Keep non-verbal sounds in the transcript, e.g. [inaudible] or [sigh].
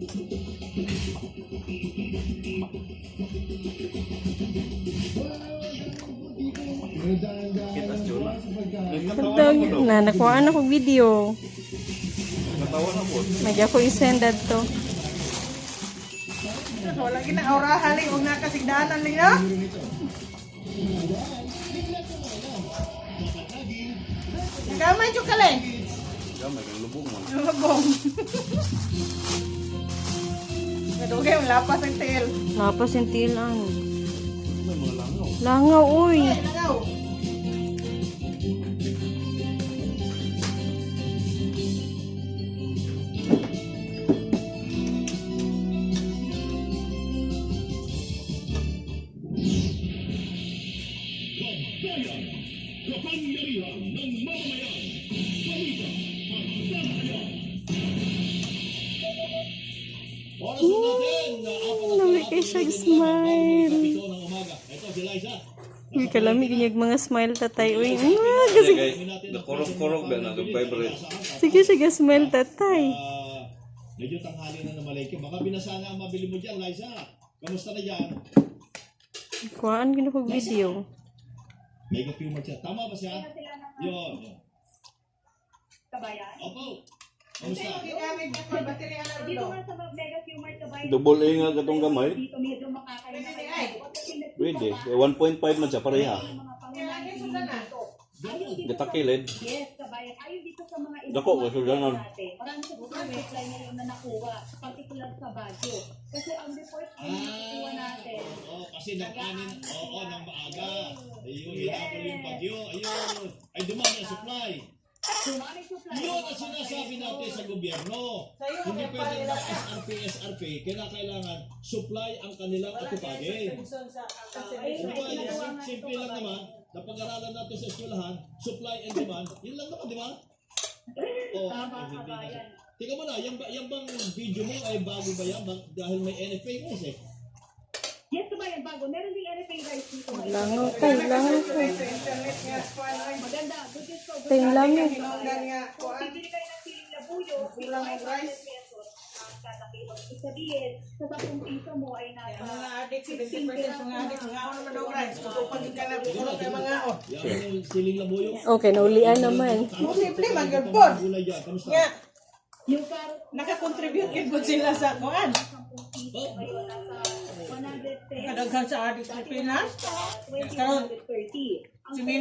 Kitas Juna. Pagtawag na, nakuhaan ako video. Natawa na po. Nagya ko isend to. Wala gina aura hali og nakasigdanan nila. Gamay jud kale. Gamay kang lubong man. Lubong. [laughs] Nadugay ang lapas ang tail. Lapas yung tilan. May mga langaw. Langaw, uy. Nagaw. Nami kay siya smile. Uy, kalami ginyag mga smile tatay. Uy, ah, kasi, nakurog-kurog ba na vibrate. sige siya smile tatay. Ah, medyo tanghali na na malay Baka binasa na ang mabili mo dyan, Liza. Kamusta na dyan? Kuhaan gina ko video. Mega Puma siya. Tama ba siya? Yun. yun. Kabayan. Opo. Kamusta? Gigamit niya ko baterya na Dito ro. nga sa Mega Humor Kabayan. Double A nga katong gamay. Dito medyo makakain na kayo. Kasi Pwede. Eh, 1.5 man siya pareha. Kaya, na. Gita sa- kilid. Yes, kabayan. Ayaw dito sa mga ibang Dako, sudanan. natin. Marami sa mga reply ngayon na nakuha, particular sa Baguio. Kasi ang report ay nakukuha natin. Oo, kasi nag-anin. Oo, nang maaga. Ayun, hinabol yung bagyo. Ayun. Ay, dumami ang supply. Yun ang sinasabi natin sa gobyerno. Hindi pwede na SRP, SRP. Kailangan supply ang kanilang atupagin. Ayun, Di ba? ay ginagawa Sim- nga Simple lang naman. Napag-aralan natin sa eskwelahan, supply and demand. Yun lang naman, di ba? Oh, Tama, hindi na kabayan. siya. Tingnan mo na, yung, ba- yung bang video mo ay bago ba yan? Ba- dahil may NFA kasi. eh. Bago. Meron din NFA rights dito. Langaw ko, langaw ko. Maganda. Good news ko. Langaw. hinungdan nga Kung bibili kayo ng siling labuyo, Kulang ang 500 rice. pesos sabihin, sa 10 piso mo ay nasa Mga adik, 70% mga adik, mga ako naman daw rice. Kupag ka na, kukulong kay mga o. Yan yung siling labuyo. Okay, naulian naman. Mo simple, yung parang nakakontribute kid po sila sa kuan. 10 piso ngayon nasa 100 pesos. Kadaghan sa adik sa Pinas. 20, 130. Ang Si Mina